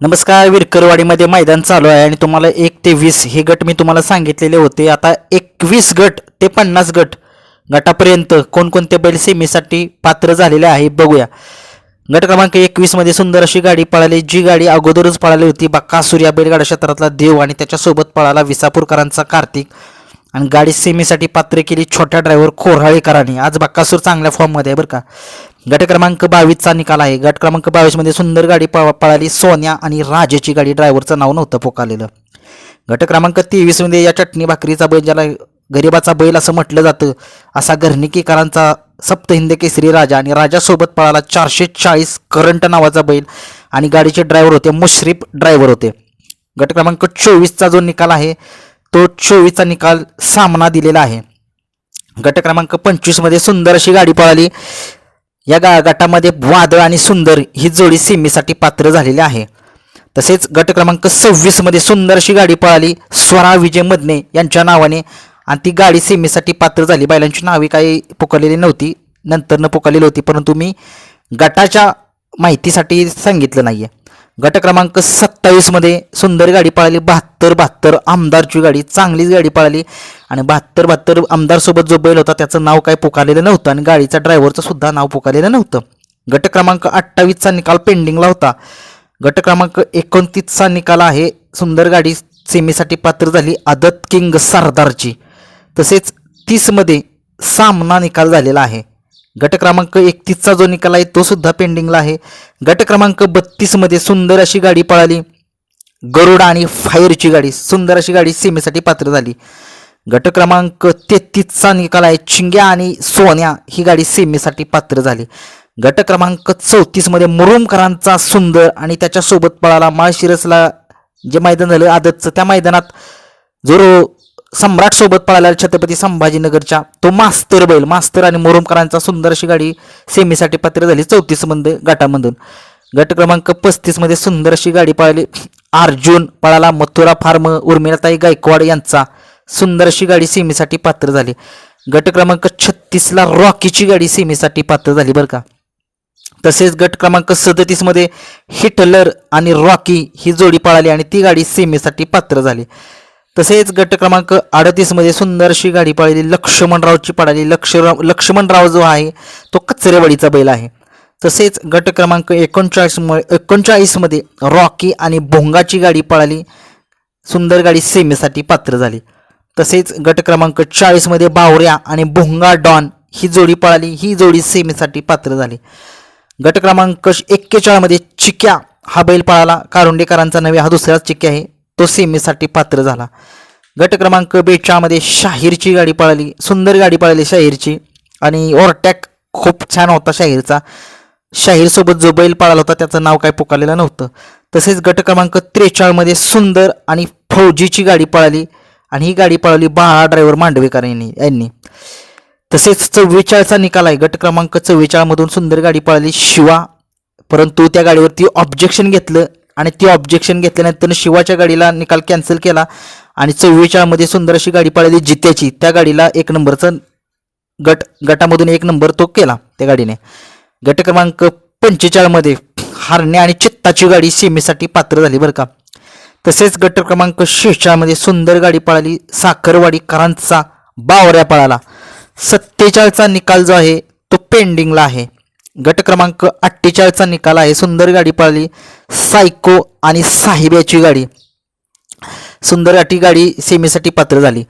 नमस्कार विरकरवाडीमध्ये मैदान चालू आहे आणि तुम्हाला एक ते वीस हे गट मी तुम्हाला सांगितलेले होते. आता एकवीस गट ते पन्नास गट गटापर्यंत कोणकोणते बैल सेमीसाठी पात्र झालेले आहे बघूया. गट क्रमांक एकवीसमध्ये सुंदर अशी गाडी पळाली जी गाडी अगोदरच पळाली होती. बक्कासूर या बैलगाडा क्षेत्रातला देव आणि त्याच्यासोबत पळाला विसापूरकरांचा कार्तिक. आणि गाडी सेमीसाठी पात्र केली छोट्या ड्रायव्हर खोराळेकरांनी आज बक्कासूर चांगल्या फॉर्ममध्ये आहे बरं का. गट क्रमांक बावीसचा निकाल आहे. गट क्रमांक बावीसमध्ये सुंदर गाडी पळाली. सोन्या आणि राजेची गाडी ड्रायव्हरचं नाव नव्हतं पोकालेलं गट क्रमांक तेवीसमध्ये या चटणी भाकरीचा बैल ज्याला गरिबाचा बैल असं म्हटलं जातं असा घरणिकीकरांचा सप्तहिंद केसरी राजा आणि राजासोबत पळाला चारशे चाळीस करंट नावाचा बैल आणि गाडीचे ड्रायव्हर होते मुश्रीफ ड्रायव्हर होते. गट क्रमांक चोवीसचा जो निकाल आहे तो चोवीसचा निकाल सामना दिलेला आहे. गट क्रमांक पंचवीसमध्ये सुंदर अशी गाडी पळाली. या गा गटामध्ये वादळ आणि सुंदर ही जोडी सेमीसाठी पात्र झालेली आहे. तसेच गट क्रमांक सव्वीसमध्ये सुंदर अशी गाडी पळाली. स्वरा विजय मदने यांच्या नावाने. आणि ती गाडी सेमीसाठी पात्र झाली. बैलांची नावे काही पुकारलेली नव्हती. नंतरनं पुकारलेली होती. परंतु मी गटाच्या माहितीसाठी सांगितलं नाही आहे गट क्रमांक सत्तावीसमध्ये सुंदर गाडी पळाली बहात्तर बहात्तर आमदारची गाडी चांगलीच गाडी पळाली. आणि बहात्तर बहात्तर आमदारसोबत जो बैल होता त्याचं नाव काय पुकारलेलं नव्हतं आणि गाडीचा ड्रायव्हरचं सुद्धा नाव पुकारलेलं नव्हतं. गट क्रमांक अठ्ठावीसचा निकाल पेंडिंगला होता. गट क्रमांक एकोणतीसचा निकाल आहे. सुंदर गाडी सेमीसाठी पात्र झाली आदत किंग सरदारची. तसेच तीसमध्ये सामना निकाल झालेला आहे. गट क्रमांक एकतीसचा जो निकाल आहे तो सुद्धा पेंडिंगला आहे. गट क्रमांक बत्तीसमध्ये सुंदर अशी गाडी पळाली. गरुड आणि फायरची गाडी सुंदर अशी गाडी सीमेसाठी पात्र झाली. गट क्रमांक तेहतीसचा निकाल आहे चिंग्या आणि सोन्या ही गाडी सीमेसाठी पात्र झाली. गट क्रमांक चौतीसमध्ये मुरुमकरांचा सुंदर आणि त्याच्यासोबत पळाला माळशिरसला जे मैदान झालं आदतचं त्या मैदानात जो सम्राट सोबत पळाला छत्रपती संभाजीनगरच्या तो मास्तर बैल मास्तर आणि मोरमकरांचा सुंदर अशी गाडी सेमीसाठी पात्र झाली. चौतीसमध्ये गटामधून. गट क्रमांक पस्तीसमध्ये सुंदर अशी गाडी पळाली. अर्जुन पळाला. मथुरा फार्म उर्मिलाताई गायकवाड यांचा सुंदर अशी गाडी सेमीसाठी पात्र झाली. गट क्रमांक छत्तीसला रॉकीची गाडी सेमीसाठी पात्र झाली बरं का. तसेच गट क्रमांक सदतीसमध्ये हिटलर आणि रॉकी ही जोडी पळाली आणि ती गाडी सेमीसाठी पात्र झाली. तसेच गट क्रमांक अडतीसमध्ये सुंदर अशी गाडी पळाली लक्ष्मणरावची पळाली लक्ष्मण लक्ष्मणराव जो आहे तो कचरेवाडीचा बैल आहे. तसेच गट क्रमांक एकोणचाळीस एकोणचाळीसमध्ये रॉकी आणि भोंगाची गाडी पळाली. सुंदर गाडी सेमीसाठी पात्र झाली. तसेच गट क्रमांक चाळीसमध्ये बावऱ्या आणि भोंगा डॉन ही जोडी पळाली. ही जोडी सेमीसाठी पात्र झाली. गट क्रमांक एक्केचाळमध्ये चिक्या हा बैल पळाला. कारुंडेकरांचा नवे हा दुसराच चिक्या आहे. तो सेमीसाठी पात्र झाला. गट क्रमांक बेचाळमध्ये शाहीरची गाडी पळाली सुंदर गाडी पळाली शाहीरची आणि ओरटॅक खूप छान होता शाहीरचा. शाहीरसोबत जो बैल पळाला होता त्याचं नाव काय पुकारलेलं नव्हतं. तसेच गट क्रमांक त्रेचाळमध्ये सुंदर आणि फौजीची गाडी पळाली आणि ही गाडी पळवली बाळा ड्रायव्हर मांडवेकर यांनी यांनी. तसेच चव्वेचाळचा निकाल आहे. गट क्रमांक चव्वेचाळमधून सुंदर गाडी पळाली शिवा. परंतु त्या गाडीवरती ऑब्जेक्शन घेतलं आणि ती ऑब्जेक्शन घेतल्यानंतर शिवाच्या गाडीला निकाल कॅन्सल केला. आणि चव्वेचाळमध्ये सुंदर अशी गाडी पळाली जित्याची त्या गाडीला एक नंबरचा गट गटामधून एक नंबर तो केला त्या गाडीने. गट क्रमांक पंचेचाळमध्ये हारणे आणि चित्ताची गाडी सेमीसाठी पात्र झाली बरं का. तसेच गट क्रमांक शेहेचाळमध्ये सुंदर गाडी पळाली. साखरवाडीकरांचा बावऱ्या पळाला. सत्तेचाळचा निकाल जो आहे तो पेंडिंगला आहे. गट क्रमांक अठ्ठेचाळीसचा निकाल आहे. सुंदर गाडी पळाली. सायको आणि साहिब्याची गाडी. सुंदर गाठी गाडी सेमीसाठी पात्र झाली.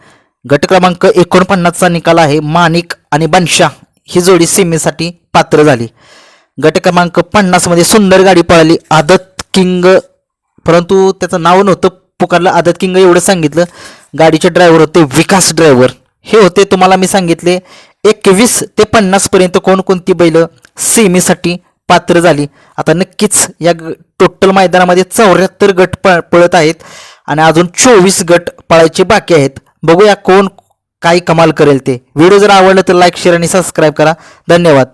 गट क्रमांक एकोणपन्नासचा निकाल आहे. माणिक आणि बनशा ही जोडी सेमीसाठी पात्र झाली. गट क्रमांक पन्नासमध्ये सुंदर गाडी पळाली. आदत किंग परंतु त्याचं नाव नव्हतं पुकारलं. आदत किंग एवढं सांगितलं. गाडीचे ड्रायव्हर होते विकास ड्रायव्हर हे होते तुम्हाला मी सांगितले. एकवीस ते पन्नासपर्यंत कोणकोणती बैलं सेमीसाठी पात्र झाली. आता नक्कीच या टोटल मैदानामध्ये चौऱ्याहत्तर गट प पळत आहेत आणि अजून चोवीस गट पळायचे बाकी आहेत. बघूया कोण काय कमाल करेल ते. व्हिडिओ जर आवडलं तर लाईक शेअर आणि सबस्क्राईब करा. धन्यवाद.